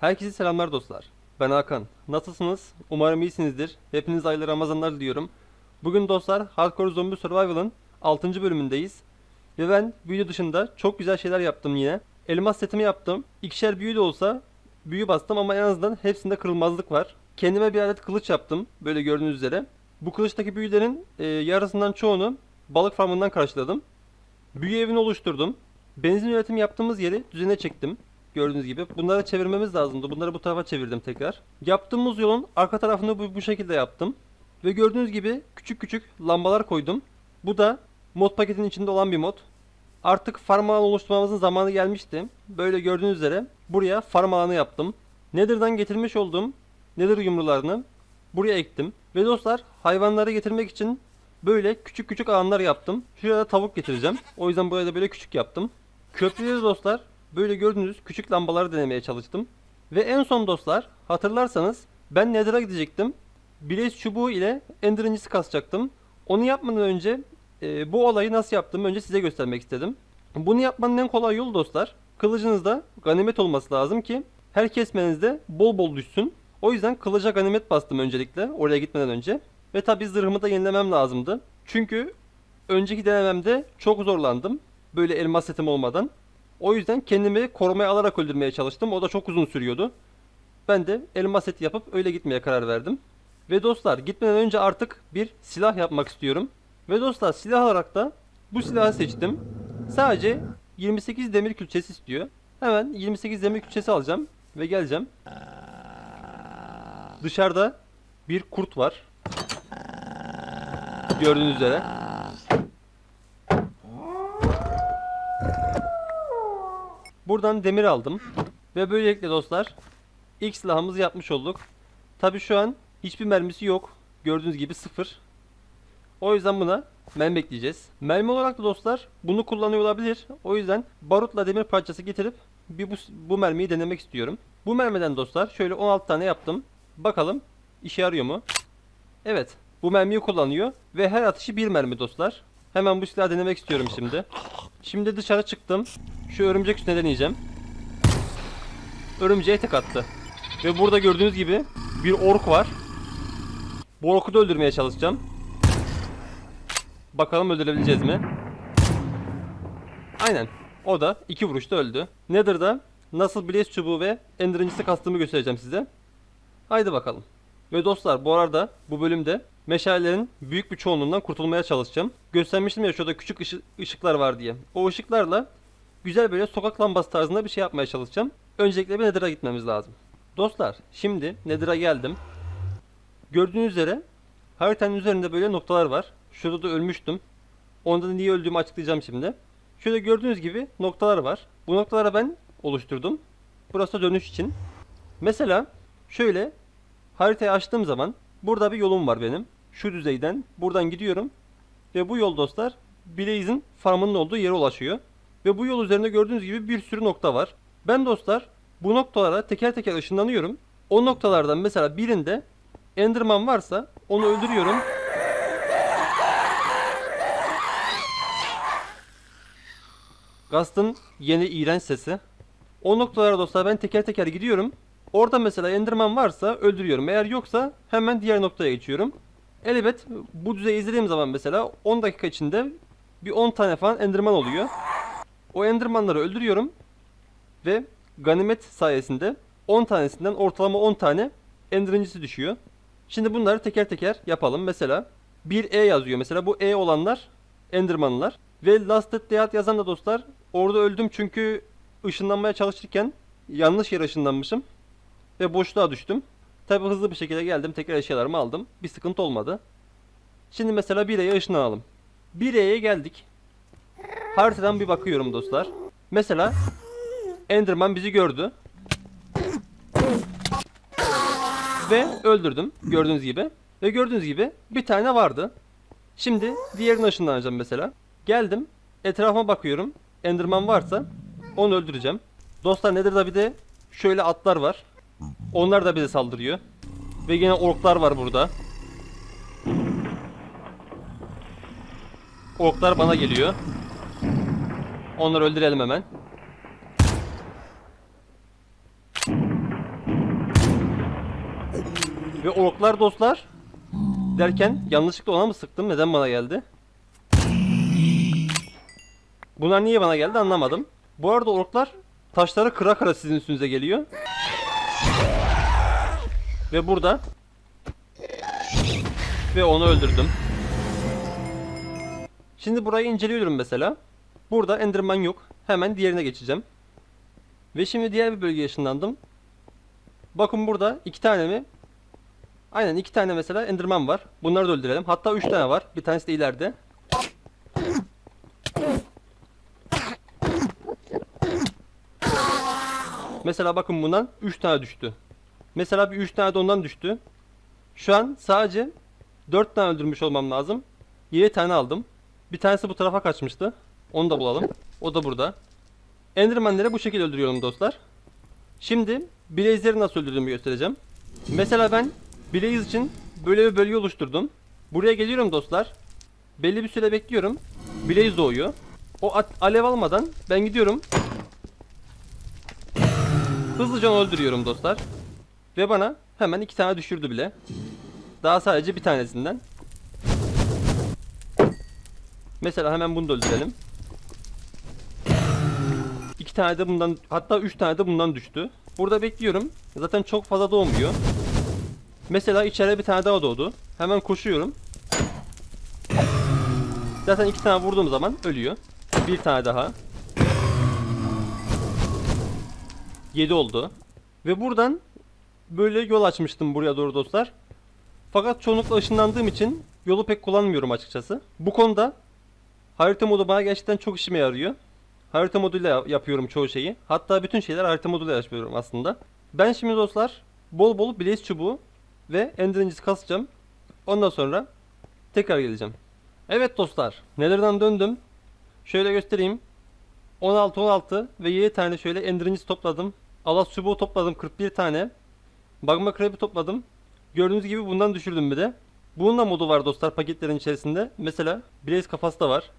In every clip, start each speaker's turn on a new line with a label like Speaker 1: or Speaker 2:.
Speaker 1: Herkese selamlar dostlar. Ben Hakan. Nasılsınız? Umarım iyisinizdir. Hepiniz hayırlı Ramazanlar diliyorum. Bugün dostlar Hardcore Zombie Survival'ın 6. bölümündeyiz. Ve ben video dışında çok güzel şeyler yaptım yine. Elmas setimi yaptım. İkişer büyü de olsa büyü bastım ama en azından hepsinde kırılmazlık var. Kendime bir adet kılıç yaptım. Böyle gördüğünüz üzere. Bu kılıçtaki büyülerin e, yarısından çoğunu balık farmından karşıladım. Büyü evini oluşturdum. Benzin üretimi yaptığımız yeri düzene çektim. Gördüğünüz gibi. Bunları çevirmemiz lazımdı. Bunları bu tarafa çevirdim tekrar. Yaptığımız yolun arka tarafını bu, bu şekilde yaptım. Ve gördüğünüz gibi küçük küçük lambalar koydum. Bu da mod paketin içinde olan bir mod. Artık farm alanı oluşturmamızın zamanı gelmişti. Böyle gördüğünüz üzere buraya farm alanı yaptım. Nether'dan getirmiş olduğum Nether yumrularını buraya ektim. Ve dostlar hayvanları getirmek için böyle küçük küçük alanlar yaptım. Şuraya da tavuk getireceğim. O yüzden buraya da böyle küçük yaptım. Köprüleri dostlar böyle gördüğünüz küçük lambaları denemeye çalıştım. Ve en son dostlar hatırlarsanız ben Nether'a gidecektim. Blaze çubuğu ile Ender incisi kasacaktım. Onu yapmadan önce e, bu olayı nasıl yaptığımı önce size göstermek istedim. Bunu yapmanın en kolay yolu dostlar. Kılıcınızda ganimet olması lazım ki her kesmenizde bol bol düşsün. O yüzden kılıca ganimet bastım öncelikle oraya gitmeden önce. Ve tabi zırhımı da yenilemem lazımdı. Çünkü önceki denememde çok zorlandım. Böyle elmas setim olmadan. O yüzden kendimi korumaya alarak öldürmeye çalıştım. O da çok uzun sürüyordu. Ben de elmas seti yapıp öyle gitmeye karar verdim. Ve dostlar gitmeden önce artık bir silah yapmak istiyorum. Ve dostlar silah olarak da bu silahı seçtim. Sadece 28 demir külçesi istiyor. Hemen 28 demir külçesi alacağım ve geleceğim. Dışarıda bir kurt var. Gördüğünüz üzere. Buradan demir aldım. Ve böylelikle dostlar ilk silahımızı yapmış olduk. Tabi şu an hiçbir mermisi yok. Gördüğünüz gibi sıfır. O yüzden buna mermi bekleyeceğiz. Mermi olarak da dostlar bunu kullanıyor olabilir. O yüzden barutla demir parçası getirip bir bu, bu mermiyi denemek istiyorum. Bu mermiden dostlar şöyle 16 tane yaptım. Bakalım işe yarıyor mu? Evet bu mermiyi kullanıyor ve her atışı bir mermi dostlar. Hemen bu silahı denemek istiyorum şimdi. Şimdi dışarı çıktım. Şu örümcek üstüne deneyeceğim. Örümceğe tek attı. Ve burada gördüğünüz gibi bir ork var. Bu orku da öldürmeye çalışacağım. Bakalım öldürebileceğiz mi? Aynen. O da iki vuruşta öldü. Nether'da nasıl Blaze çubuğu ve Ender incisi kastığımı göstereceğim size. Haydi bakalım. Ve dostlar bu arada bu bölümde meşalelerin büyük bir çoğunluğundan kurtulmaya çalışacağım. Göstermiştim ya şurada küçük ışı- ışıklar var diye. O ışıklarla güzel böyle sokak lambası tarzında bir şey yapmaya çalışacağım. Öncelikle bir Nether'a gitmemiz lazım. Dostlar şimdi Nether'a geldim. Gördüğünüz üzere haritanın üzerinde böyle noktalar var. Şurada da ölmüştüm. Onda niye öldüğümü açıklayacağım şimdi. Şöyle gördüğünüz gibi noktalar var. Bu noktaları ben oluşturdum. Burası da dönüş için. Mesela şöyle haritayı açtığım zaman burada bir yolum var benim. Şu düzeyden buradan gidiyorum. Ve bu yol dostlar Blaze'in farmının olduğu yere ulaşıyor. Ve bu yol üzerinde gördüğünüz gibi bir sürü nokta var. Ben dostlar bu noktalara teker teker ışınlanıyorum. O noktalardan mesela birinde Enderman varsa onu öldürüyorum. Gast'ın yeni iğrenç sesi. O noktalara dostlar ben teker teker gidiyorum. Orada mesela Enderman varsa öldürüyorum. Eğer yoksa hemen diğer noktaya geçiyorum. Elbet bu düzeyi izlediğim zaman mesela 10 dakika içinde bir 10 tane falan Enderman oluyor. O Endermanları öldürüyorum. Ve ganimet sayesinde 10 tanesinden ortalama 10 tane Ender incisi düşüyor. Şimdi bunları teker teker yapalım. Mesela bir E yazıyor. Mesela bu E olanlar Enderman'lar. Ve Last Dead Dead yazan da dostlar orada öldüm çünkü ışınlanmaya çalışırken yanlış yere ışınlanmışım. Ve boşluğa düştüm. Tabi hızlı bir şekilde geldim tekrar eşyalarımı aldım. Bir sıkıntı olmadı. Şimdi mesela 1E'ye ışınlanalım. 1E'ye geldik. Haritadan bir bakıyorum dostlar. Mesela Enderman bizi gördü. Ve öldürdüm gördüğünüz gibi. Ve gördüğünüz gibi bir tane vardı. Şimdi diğerine ışınlanacağım mesela. Geldim. Etrafıma bakıyorum. Enderman varsa onu öldüreceğim. Dostlar nedir da bir de şöyle atlar var. Onlar da bize saldırıyor. Ve yine orklar var burada. Orklar bana geliyor. Onları öldürelim hemen. Ve orklar dostlar derken yanlışlıkla ona mı sıktım? Neden bana geldi? Bunlar niye bana geldi anlamadım. Bu arada orklar taşları kıra kıra sizin üstünüze geliyor. Ve burada ve onu öldürdüm. Şimdi burayı inceliyorum mesela. Burada Enderman yok. Hemen diğerine geçeceğim. Ve şimdi diğer bir bölgeye ışınlandım. Bakın burada iki tane mi? Aynen iki tane mesela Enderman var. Bunları da öldürelim. Hatta üç tane var. Bir tanesi de ileride. Mesela bakın bundan 3 tane düştü. Mesela bir 3 tane de ondan düştü. Şu an sadece 4 tane öldürmüş olmam lazım. 7 tane aldım. Bir tanesi bu tarafa kaçmıştı. Onu da bulalım. O da burada. Enderman'leri bu şekilde öldürüyorum dostlar. Şimdi Blaze'leri nasıl öldürdüğümü göstereceğim. Mesela ben Blaze için böyle bir bölge oluşturdum. Buraya geliyorum dostlar. Belli bir süre bekliyorum. Blaze doğuyor. O alev almadan ben gidiyorum. Hızlıca öldürüyorum dostlar. Ve bana hemen iki tane düşürdü bile. Daha sadece bir tanesinden. Mesela hemen bunu da öldürelim. İki tane de bundan hatta üç tane de bundan düştü. Burada bekliyorum. Zaten çok fazla doğmuyor. Mesela içeride bir tane daha doğdu. Hemen koşuyorum. Zaten iki tane vurduğum zaman ölüyor. Bir tane daha. 7 oldu. Ve buradan böyle yol açmıştım buraya doğru dostlar. Fakat çoğunlukla ışınlandığım için yolu pek kullanmıyorum açıkçası. Bu konuda harita modu bana gerçekten çok işime yarıyor. Harita moduyla yap- yapıyorum çoğu şeyi. Hatta bütün şeyler harita moduyla yapıyorum aslında. Ben şimdi dostlar bol bol blaze çubuğu ve ender incisi kasacağım. Ondan sonra tekrar geleceğim. Evet dostlar, Nether'dan döndüm. Şöyle göstereyim. 16 16 ve 7 tane şöyle ender incisi topladım. Alas çubuğu topladım 41 tane. Magma Crab'i topladım. Gördüğünüz gibi bundan düşürdüm bir de. Bunun da modu var dostlar paketlerin içerisinde. Mesela Blaze kafası da var.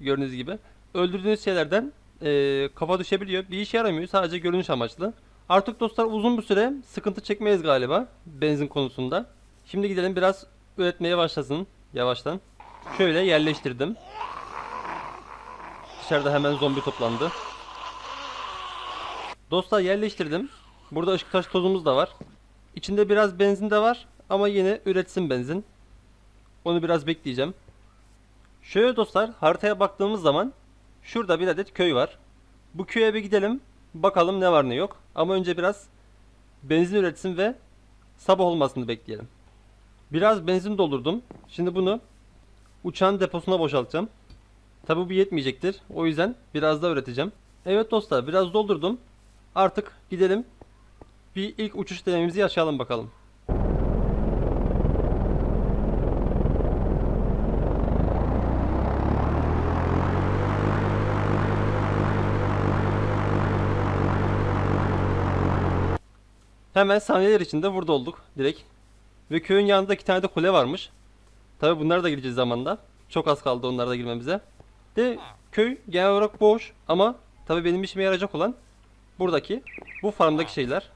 Speaker 1: Gördüğünüz gibi. Öldürdüğünüz şeylerden eee, kafa düşebiliyor. Bir işe yaramıyor. Sadece görünüş amaçlı. Artık dostlar uzun bir süre sıkıntı çekmeyiz galiba. Benzin konusunda. Şimdi gidelim biraz üretmeye başlasın. Yavaştan. Şöyle yerleştirdim. Dışarıda hemen zombi toplandı. Dostlar yerleştirdim. Burada ışık taş tozumuz da var. İçinde biraz benzin de var ama yine üretsin benzin. Onu biraz bekleyeceğim. Şöyle dostlar haritaya baktığımız zaman şurada bir adet köy var. Bu köye bir gidelim. Bakalım ne var ne yok. Ama önce biraz benzin üretsin ve sabah olmasını bekleyelim. Biraz benzin doldurdum. Şimdi bunu uçağın deposuna boşaltacağım. Tabi bu yetmeyecektir. O yüzden biraz daha üreteceğim. Evet dostlar biraz doldurdum. Artık gidelim. Bir ilk uçuş denememizi yaşayalım bakalım. Hemen saniyeler içinde burada olduk direkt. Ve köyün yanında iki tane de kule varmış. Tabi bunlara da gireceğiz zamanda. Çok az kaldı onlara da girmemize. De köy genel olarak boş ama tabi benim işime yarayacak olan buradaki bu farmdaki şeyler.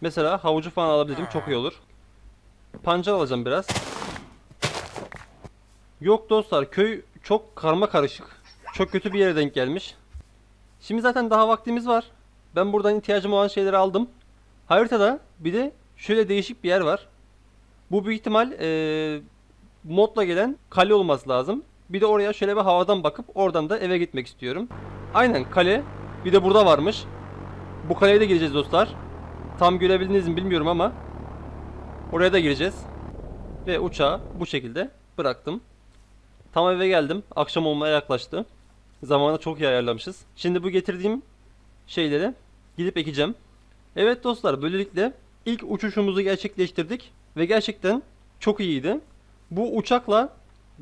Speaker 1: Mesela havucu falan alabilirim çok iyi olur. Pancar alacağım biraz. Yok dostlar köy çok karma karışık. Çok kötü bir yere denk gelmiş. Şimdi zaten daha vaktimiz var. Ben buradan ihtiyacım olan şeyleri aldım. Haritada bir de şöyle değişik bir yer var. Bu büyük ihtimal eee, modla gelen kale olması lazım. Bir de oraya şöyle bir havadan bakıp oradan da eve gitmek istiyorum. Aynen kale. Bir de burada varmış. Bu kaleye de gireceğiz dostlar. Tam görebildiniz mi bilmiyorum ama oraya da gireceğiz. Ve uçağı bu şekilde bıraktım. Tam eve geldim. Akşam olmaya yaklaştı. Zamanı çok iyi ayarlamışız. Şimdi bu getirdiğim şeyleri gidip ekeceğim. Evet dostlar böylelikle ilk uçuşumuzu gerçekleştirdik ve gerçekten çok iyiydi. Bu uçakla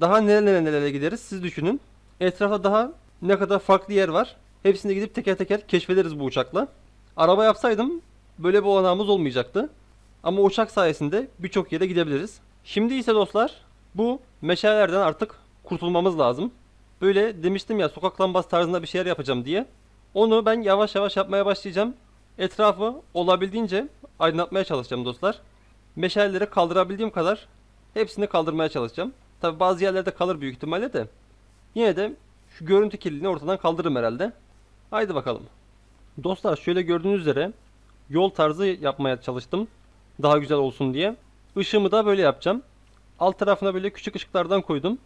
Speaker 1: daha nerelere nerelere gideriz siz düşünün. Etrafta daha ne kadar farklı yer var. Hepsini gidip teker teker keşfederiz bu uçakla. Araba yapsaydım böyle bir olanağımız olmayacaktı. Ama uçak sayesinde birçok yere gidebiliriz. Şimdi ise dostlar bu meşalelerden artık kurtulmamız lazım. Böyle demiştim ya sokak lambası tarzında bir şeyler yapacağım diye. Onu ben yavaş yavaş yapmaya başlayacağım. Etrafı olabildiğince aydınlatmaya çalışacağım dostlar. Meşaleleri kaldırabildiğim kadar hepsini kaldırmaya çalışacağım. Tabi bazı yerlerde kalır büyük ihtimalle de. Yine de şu görüntü kirliliğini ortadan kaldırırım herhalde. Haydi bakalım. Dostlar şöyle gördüğünüz üzere yol tarzı yapmaya çalıştım. Daha güzel olsun diye. Işığımı da böyle yapacağım. Alt tarafına böyle küçük ışıklardan koydum.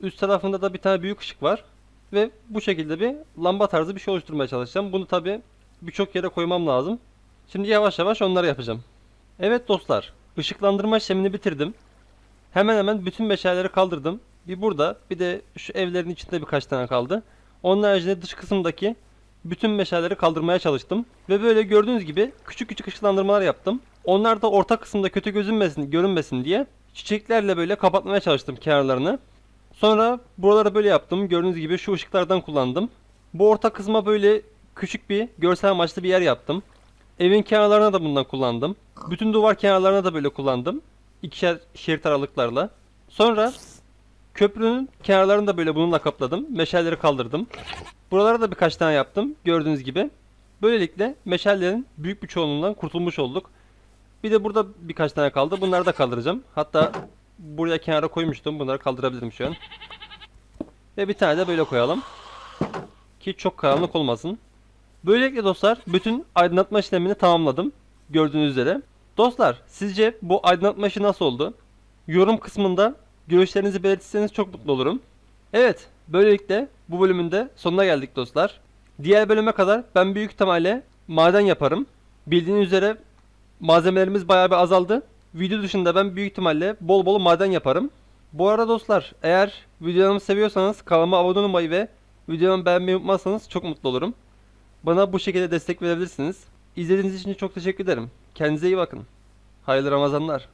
Speaker 1: Üst tarafında da bir tane büyük ışık var. Ve bu şekilde bir lamba tarzı bir şey oluşturmaya çalışacağım. Bunu tabi birçok yere koymam lazım. Şimdi yavaş yavaş onları yapacağım. Evet dostlar, ışıklandırma işlemini bitirdim. Hemen hemen bütün meşaleleri kaldırdım. Bir burada, bir de şu evlerin içinde birkaç tane kaldı. Onun haricinde dış kısımdaki bütün meşaleleri kaldırmaya çalıştım. Ve böyle gördüğünüz gibi küçük küçük ışıklandırmalar yaptım. Onlar da orta kısımda kötü gözünmesin, görünmesin diye çiçeklerle böyle kapatmaya çalıştım kenarlarını. Sonra buraları böyle yaptım. Gördüğünüz gibi şu ışıklardan kullandım. Bu orta kısma böyle küçük bir görsel amaçlı bir yer yaptım. Evin kenarlarına da bundan kullandım. Bütün duvar kenarlarına da böyle kullandım. İkişer şerit aralıklarla. Sonra köprünün kenarlarını da böyle bununla kapladım. Meşalleri kaldırdım. Buralara da birkaç tane yaptım. Gördüğünüz gibi. Böylelikle meşallerin büyük bir çoğunluğundan kurtulmuş olduk. Bir de burada birkaç tane kaldı. Bunları da kaldıracağım. Hatta buraya kenara koymuştum. Bunları kaldırabilirim şu an. Ve bir tane de böyle koyalım. Ki çok karanlık olmasın. Böylelikle dostlar bütün aydınlatma işlemini tamamladım. Gördüğünüz üzere. Dostlar sizce bu aydınlatma işi nasıl oldu? Yorum kısmında görüşlerinizi belirtirseniz çok mutlu olurum. Evet böylelikle bu bölümün de sonuna geldik dostlar. Diğer bölüme kadar ben büyük ihtimalle maden yaparım. Bildiğiniz üzere malzemelerimiz bayağı bir azaldı. Video dışında ben büyük ihtimalle bol bol maden yaparım. Bu arada dostlar eğer videolarımı seviyorsanız kanalıma abone olmayı ve videomu beğenmeyi unutmazsanız çok mutlu olurum. Bana bu şekilde destek verebilirsiniz. İzlediğiniz için çok teşekkür ederim. Kendinize iyi bakın. Hayırlı Ramazanlar.